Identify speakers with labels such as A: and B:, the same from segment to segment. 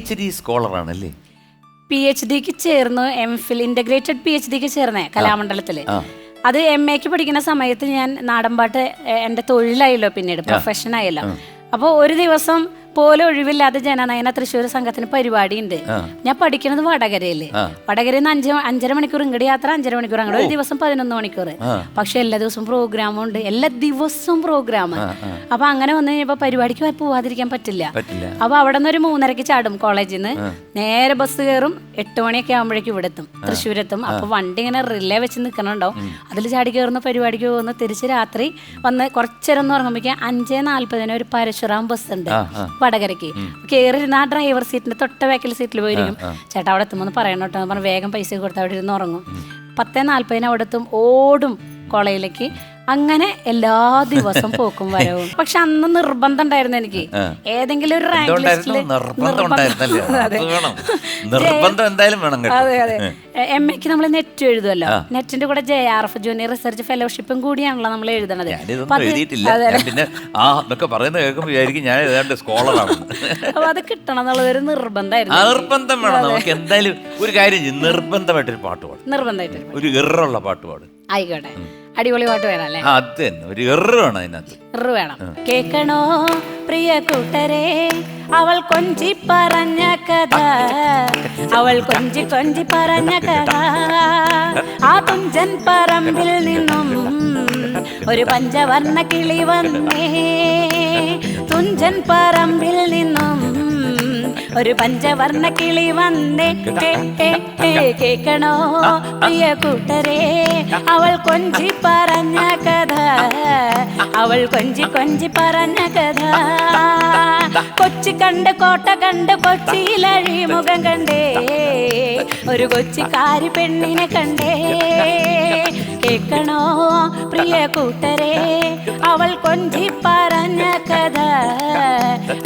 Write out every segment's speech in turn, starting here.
A: H D സ്കോളറാണല്ലേ
B: P H ഡിക്ക് ചേർന്നു M Phil integrated P H ഡിക്ക് ചേർന്നേ
A: കലാമണ്ഡലത്തിൽ.
B: അത് എം എക്ക് പഠിക്കുന്ന സമയത്ത് ഞാൻ നാടൻപാട്ട് എന്റെ തൊഴിലായല്ലോ പിന്നീട് പ്രൊഫഷൻ ആയല്ലോ. അപ്പോൾ ഒരു ദിവസം പോലും ഒഴിവില്ലാതെ ജനനയന തൃശ്ശൂർ സംഘത്തിന് പരിപാടിയുണ്ട്. ഞാൻ പഠിക്കുന്നത് വടകരയിൽ. വടകരയിൽ നിന്ന് അഞ്ച് അഞ്ചര മണിക്കൂർ ഇങ്ങോട്ട് യാത്ര അഞ്ചര മണിക്കൂർ അങ്ങോട്ട് ഒരു ദിവസം പതിനൊന്ന് മണിക്കൂർ. പക്ഷെ എല്ലാ ദിവസവും പ്രോഗ്രാമും ഉണ്ട് എല്ലാ ദിവസവും പ്രോഗ്രാം. അപ്പൊ അങ്ങനെ വന്നു കഴിഞ്ഞപ്പോ പരിപാടിക്ക് പോവാതിരിക്കാൻ പറ്റില്ല. അപ്പൊ അവിടെ നിന്ന് ഒരു മൂന്നരക്ക് ചാടും കോളേജിൽ നിന്ന് നേരെ ബസ് കയറും എട്ട് മണിയൊക്കെ ആകുമ്പോഴേക്കും ഇവിടെ എത്തും. തൃശ്ശൂരെത്തും. അപ്പൊ വണ്ടി ഇങ്ങനെ റിലേ വെച്ച് നിൽക്കണുണ്ടാവും അതിൽ ചാടി കയറുന്ന പരിപാടിക്ക് പോകുന്ന തിരിച്ച് രാത്രി വന്ന് കുറച്ചേരം എന്ന് പറയുമ്പോഴേക്കും അഞ്ചേ നാല്പതിന് ഒരു പരശുറാം ബസ് ഉണ്ട് വടകരയ്ക്ക്. കയറിയിരുന്ന ആ ഡ്രൈവർ സീറ്റിന്റെ തൊട്ട ബാക്കിൽ സീറ്റിൽ പോയിരിക്കും. ചേട്ടാ അവിടെ എത്തുമ്പോൾ പറയണം കേട്ടോ. പറഞ്ഞു വേഗം പൈസ കൊടുത്ത് അവിടെ ഇരുന്ന് ഉറങ്ങും. പത്തേ നാല്പതിന് അവിടെ എത്തും ഓടും കോളേജിലേക്ക്. അങ്ങനെ എല്ലാ ദിവസം പോക്കും വരവും. പക്ഷെ അന്ന് നിർബന്ധം ഉണ്ടായിരുന്നു എനിക്ക്. ഏതെങ്കിലും ഒരു റാങ്ക്
A: ലിസ്റ്റിൽ
B: ലിസ്റ്റിൽ
A: നിർബന്ധം എന്തായാലും വേണം
B: അതെ അതെ. എം എക്ക് നമ്മൾ നെറ്റ് എഴുതുമല്ലോ നെറ്റിന്റെ കൂടെ J R F junior research ഫെലോഷിപ്പും കൂടിയാണല്ലോ നമ്മൾ എഴുതണത്.
A: പിന്നെ ആ എന്നൊക്കെ പറയുന്നത് കേൾക്കുമ്പോൾ വിചാരിക്കും ഞാൻ ഏതാണ്ട് സ്കോളറാണ്
B: അപ്പൊ അത് കിട്ടണം എന്നുള്ളത് ഒരു നിർബന്ധമായിരുന്നു
A: നിർബന്ധം വേണം. നമുക്ക് എന്തായാലും ഒരു കാര്യം നിർബന്ധമായിട്ടൊരു പാട്ട് പാടും.
B: നിർബന്ധമായിട്ട്
A: ഒരു ഇറുള്ള പാട്ട് പാടും.
B: ആയിക്കോട്ടെ. അടിപൊളി പാട്ട് വേണം അല്ലേ?
A: ആ അത് തന്നെ. ഒരു വേണം അതിനകത്ത്.
B: ഇറ് വേണം. കേക്കണോ പ്രിയ കൂട്ടരെ? അവൾ കൊഞ്ചി പറഞ്ഞ കഥ. അവൾ കൊഞ്ചി കൊഞ്ചി പറഞ്ഞ കഥ. ആ തുഞ്ചൻ പറമ്പിൽ നിന്നും ഒരു പഞ്ചവർണ കിളി വന്നേ. തുഞ്ചൻ പറമ്പിൽ ഒരു പഞ്ചവർണ കിളി വന്നേ. കേക്കണോ പ്രിയ കൂട്ടരെ? അവൾ കൊഞ്ചി പറഞ്ഞ കഥ. അവൾ കൊഞ്ചി കൊഞ്ചി പറഞ്ഞ കഥ. കൊച്ചി കണ്ട് കോട്ട കണ്ട് കൊച്ചിയിലഴി മുഖം കണ്ടേ. ഒരു കൊച്ചിക്കാരി പെണ്ണിനെ കണ്ടേ. കേക്കണോ പ്രിയ കൂട്ടരെ? അവൾ കൊഞ്ചി പറഞ്ഞ കഥ.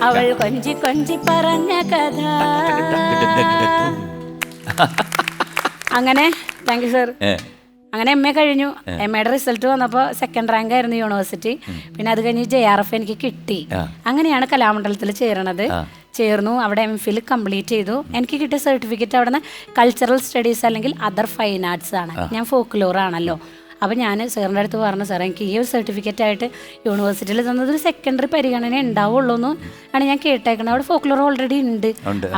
B: അവൾ കൊഞ്ചി കൊഞ്ചി പറഞ്ഞ കഥ. അങ്ങനെ താങ്ക് യു സർ അങ്ങനെ എം എ കഴിഞ്ഞു. എം എയുടെ റിസൾട്ട് വന്നപ്പോൾ സെക്കൻഡ് റാങ്ക് ആയിരുന്നു യൂണിവേഴ്സിറ്റി പിന്നെ അത് കഴിഞ്ഞ് ജെ ആർ എഫ് എനിക്ക് കിട്ടി. അങ്ങനെയാണ് കലാമണ്ഡലത്തിൽ ചേരണത് ചേർന്നു അവിടെ എം ഫിൽ കംപ്ലീറ്റ് ചെയ്തു. എനിക്ക് കിട്ടിയ സർട്ടിഫിക്കറ്റ് അവിടെ നിന്ന് കൾച്ചറൽ സ്റ്റഡീസ് അല്ലെങ്കിൽ അതർ ഫൈൻ ആർട്സ് ആണ്. ഞാൻ ഫോക്ലോർ ആണല്ലോ. അപ്പം ഞാൻ സാറിന്റെ അടുത്ത് പറഞ്ഞു സാർ എനിക്ക് ഈ ഒരു സർട്ടിഫിക്കറ്റ് ആയിട്ട് യൂണിവേഴ്സിറ്റിയിൽ തന്നത് ഒരു സെക്കൻഡറി പരിഗണന ഉണ്ടാവുള്ളൂ എന്ന് ആണ് ഞാൻ കേട്ടേക്കുന്നത് അവിടെ ഫോക്ലോർ ഓൾറെഡി ഉണ്ട്.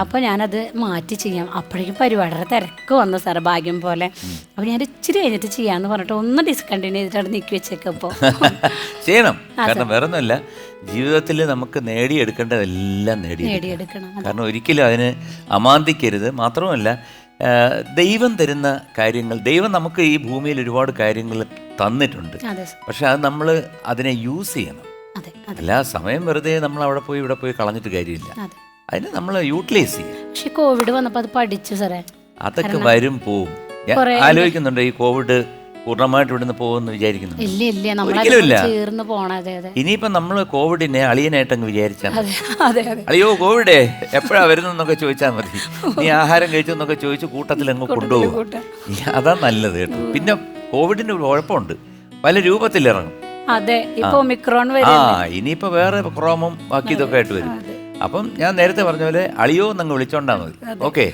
B: അപ്പോൾ ഞാനത് മാറ്റി ചെയ്യാം. അപ്പോഴേക്കും പരിപാടിയുടെ തിരക്ക് വന്നു സാർ ഭാഗ്യം പോലെ. അപ്പോൾ ഞാൻ ഇച്ചിരി കഴിഞ്ഞിട്ട് ചെയ്യാമെന്ന് പറഞ്ഞിട്ട് ഒന്ന് ഡിസ്കണ്ടിന്യൂ ചെയ്തിട്ട് നീക്കി വെച്ചേക്കപ്പോൾ
A: ചെയ്യണം. കാരണം വേറെ ഒന്നുമല്ല ജീവിതത്തിൽ നമുക്ക് നേടിയെടുക്കേണ്ടതെല്ലാം നേടിയെടുക്കണം. കാരണം ഒരിക്കലും അതിന് അമാന്തിക്കരുത്. മാത്രമല്ല ദൈവം തരുന്ന കാര്യങ്ങൾ ദൈവം നമുക്ക് ഈ ഭൂമിയിൽ ഒരുപാട് കാര്യങ്ങൾ തന്നിട്ടുണ്ട്. പക്ഷെ അത് നമ്മൾ അതിനെ യൂസ് ചെയ്യണം. അല്ല സമയം വെറുതെ നമ്മൾ അവിടെ പോയി ഇവിടെ പോയി കളഞ്ഞിട്ട് കാര്യമില്ല.
B: അതെ.
A: അതിനെ നമ്മൾ യൂട്ടിലൈസ് ചെയ്യും
B: പക്ഷെ കോവിഡ് വന്നപ്പോൾ അത് പഠിച്ചു സാറേ.
A: അതൊക്കെ വരും പോവും. ഞാൻ ആലോചിക്കുന്നുണ്ട് ഈ കോവിഡ് പൂർണമായിട്ട് ഇവിടുന്ന് പോകുമെന്ന് വിചാരിക്കുന്നു
B: ഇല്ല
A: ഇല്ല.
B: നമ്മളെ ചേർന്ന് പോണ. അതെ അതെ.
A: ഇനിയിപ്പം നമ്മൾ കോവിഡിനെ അളിയനായിട്ട് അങ്ങ് വിചാരിച്ചാൽ മതി.
B: അതെ അതെ
A: അയ്യോ കോവിഡേ എപ്പോഴാ വരുന്നെന്നൊക്കെ ചോദിച്ചാൽ മതി. നീ ആഹാരം കഴിച്ചെന്നൊക്കെ ചോദിച്ച് കൂട്ടത്തിൽ അങ്ങ് കൊണ്ടുപോകും.
B: കൂട്ടാം.
A: അതാ നല്ലത് കേട്ടോ. പിന്നെ കോവിഡിന് ഒരു കുഴപ്പമുണ്ട്. പല രൂപത്തിലിറങ്ങും.
B: അതെ ഇപ്പൊ ഒമിക്രോൺ
A: ആ
B: വരും
A: ഇനിയിപ്പോ വേറെ ക്രോമും ബാക്കി ഇതൊക്കെ ആയിട്ട് വരും. അപ്പം ഞാൻ നേരത്തെ പറഞ്ഞ പോലെ അളിയോ എന്നങ്ങ് വിളിച്ചോണ്ടാ മതി. ഓക്കെ.